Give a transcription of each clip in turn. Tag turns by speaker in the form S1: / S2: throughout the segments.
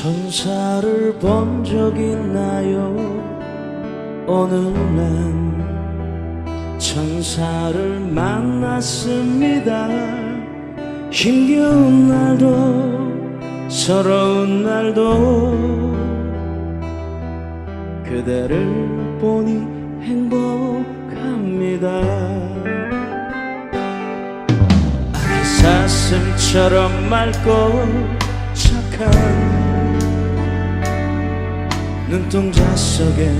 S1: 천사를 본 적 있나요? 오늘은 천사를 만났습니다. 힘겨운 날도 서러운 날도 그대를 보니 행복합니다. 사슴처럼 맑고 착한 눈동자 속에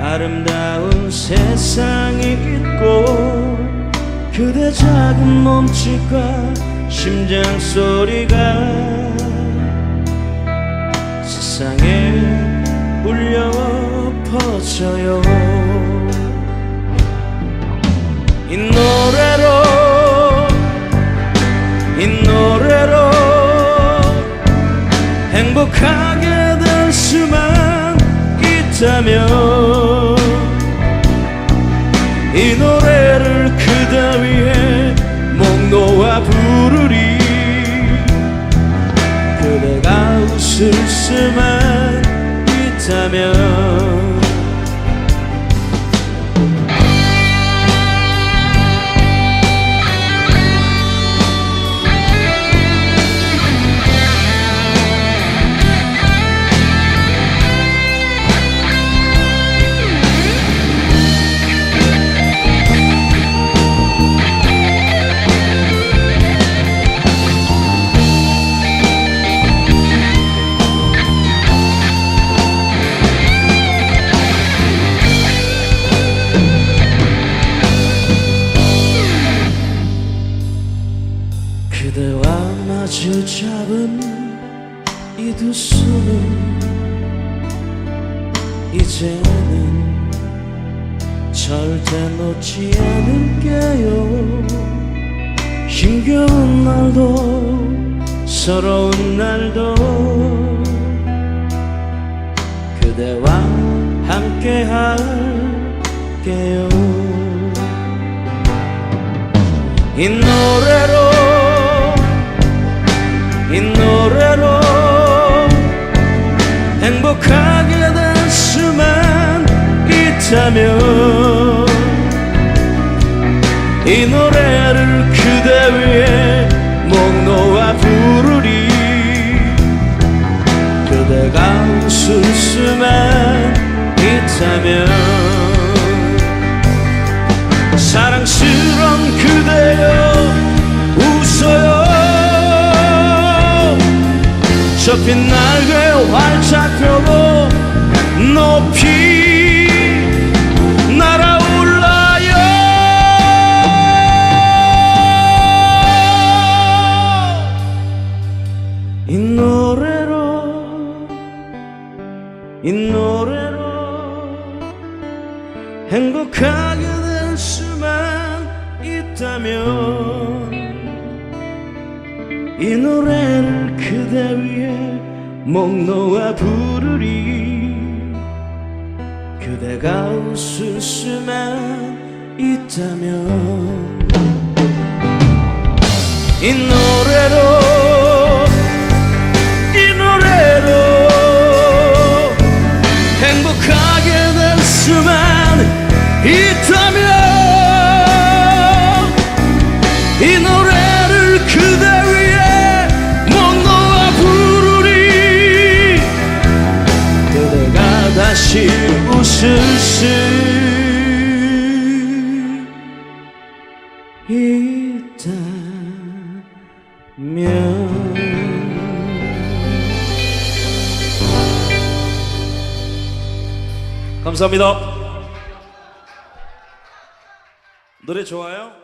S1: 아름다운 세상이 있고 그대 작은 몸짓과 심장 소리가 세상에 울려 퍼져요. 이 노래로 이 노래로 수만 있다면 이 노래를 그대 위해 목 놓아 부르리. 그대가 웃을 수만 있다면 그대와 마주 잡은 이 두 손은 이제는 절대 놓지 않을게요. 힘겨운 날도 서러운 날도 그대와 함께 할게요. 이 노래 행복하게 될 수만 있다면 이 노래를 그대 위해 목 놓아 부르리. 그대가 웃을 수만 있다면 사랑스런 그대여 웃어요. 접힌 날개 활짝 펴 이 노래로 행복하게 될 수만 있다면 이 노래를 그대 위해 목 놓아 부르리. 그대가 웃을 수만 있다면 이 노래로 감사합니다. 노래 좋아요?